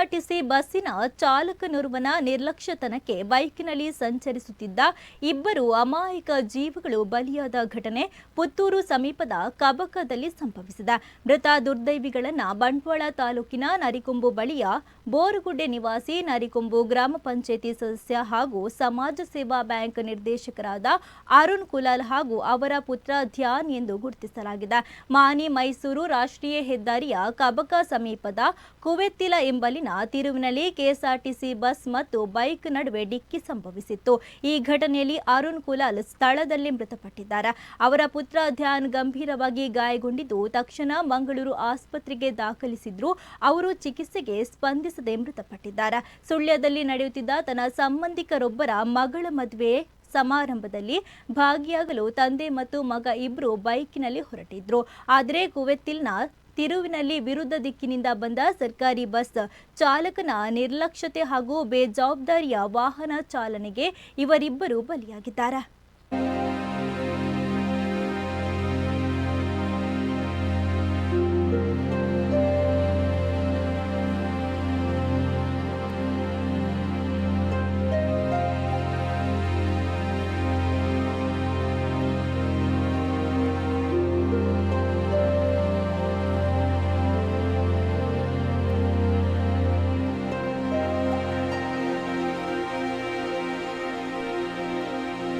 KSRTC ಬಸ್ಸಿನ ಚಾಲಕನೋರ್ವನ ನಿರ್ಲಕ್ಷ್ಯತನಕ್ಕೆ ಬೈಕ್ನಲ್ಲಿ ಸಂಚರಿಸುತ್ತಿದ್ದ ಇಬ್ಬರು ಅಮಾಯಕ ಜೀವಗಳು ಬಲಿಯಾದ ಘಟನೆ ಪುತ್ತೂರು ಸಮೀಪದ ಕಬಕದಲ್ಲಿ ಸಂಭವಿಸಿದೆ. ಮೃತ ದುರ್ದೈವಿಗಳನ್ನ ಬಂಟ್ವಾಳ ತಾಲೂಕಿನ ನರಿಕೊಂಬು ಬಳಿಯ ಬೋರುಗುಡ್ಡೆ ನಿವಾಸಿ ನರಿಕೊಂಬು ಗ್ರಾಮ ಪಂಚಾಯಿತಿ ಸದಸ್ಯ ಹಾಗೂ ಸಮಾಜ ಸೇವಾ ಬ್ಯಾಂಕ್ ನಿರ್ದೇಶಕರಾದ ಅರುಣ್ ಕುಲಾಲ್ ಹಾಗೂ ಅವರ ಪುತ್ರ ಧ್ಯಾನ್ ಎಂದು ಗುರುತಿಸಲಾಗಿದೆ. ಮಾನಿ ಮೈಸೂರು ರಾಷ್ಟ್ರೀಯ ಹೆದ್ದಾರಿಯ ಕಬಕ ಸಮೀಪದ ಕುವೆತ್ತಿಲ ಎಂಬಲಿನ ತಿರುವಿನಲ್ಲಿ ಕೆಎಸ್ಆರ್ಟಿಸಿ ಬಸ್ ಮತ್ತು ಬೈಕ್ ನಡುವೆ ಡಿಕ್ಕಿ ಸಂಭವಿಸಿತ್ತು. ಈ ಘಟನೆಯಲ್ಲಿ ಅರುಣ್ ಕುಲಾಲ್ ಸ್ಥಳದಲ್ಲಿ ಮೃತಪಟ್ಟಿದ್ದಾರೆ. ಅವರ ಪುತ್ರ ಧ್ಯಾನ್ ಗಂಭೀರವಾಗಿ ಗಾಯಗೊಂಡಿದ್ದು, ತಕ್ಷಣ ಮಂಗಳೂರು ಆಸ್ಪತ್ರೆಗೆ ದಾಖಲಿಸಿದ್ರು. ಅವರು ಚಿಕಿತ್ಸೆಗೆ ಸ್ಪಂದಿಸದೆ ಮೃತಪಟ್ಟಿದ್ದಾರೆ. ಸುಳ್ಯದಲ್ಲಿ ನಡೆಯುತ್ತಿದ್ದ ತನ್ನ ಸಂಬಂಧಿಕರೊಬ್ಬರ ಮಗಳ ಮದುವೆ ಸಮಾರಂಭದಲ್ಲಿ ಭಾಗಿಯಾಗಲು ತಂದೆ ಮತ್ತು ಮಗ ಇಬ್ಬರು ಬೈಕಿನಲ್ಲಿ ಹೊರಟಿದ್ರು. ಆದರೆ ಕುವೆತ್ತಿಲ್ನ ತಿರುವಿನಲ್ಲಿ ವಿರುದ್ಧ ದಿಕ್ಕಿನಿಂದ ಬಂದ ಸರ್ಕಾರಿ ಬಸ್ ಚಾಲಕನ ನಿರ್ಲಕ್ಷ್ಯತೆ ಹಾಗೂ ಬೇಜವಾಬ್ದಾರಿಯ ವಾಹನ ಚಾಲನೆಗೆ ಇವರಿಬ್ಬರು ಬಲಿಯಾಗಿದ್ದಾರೆ.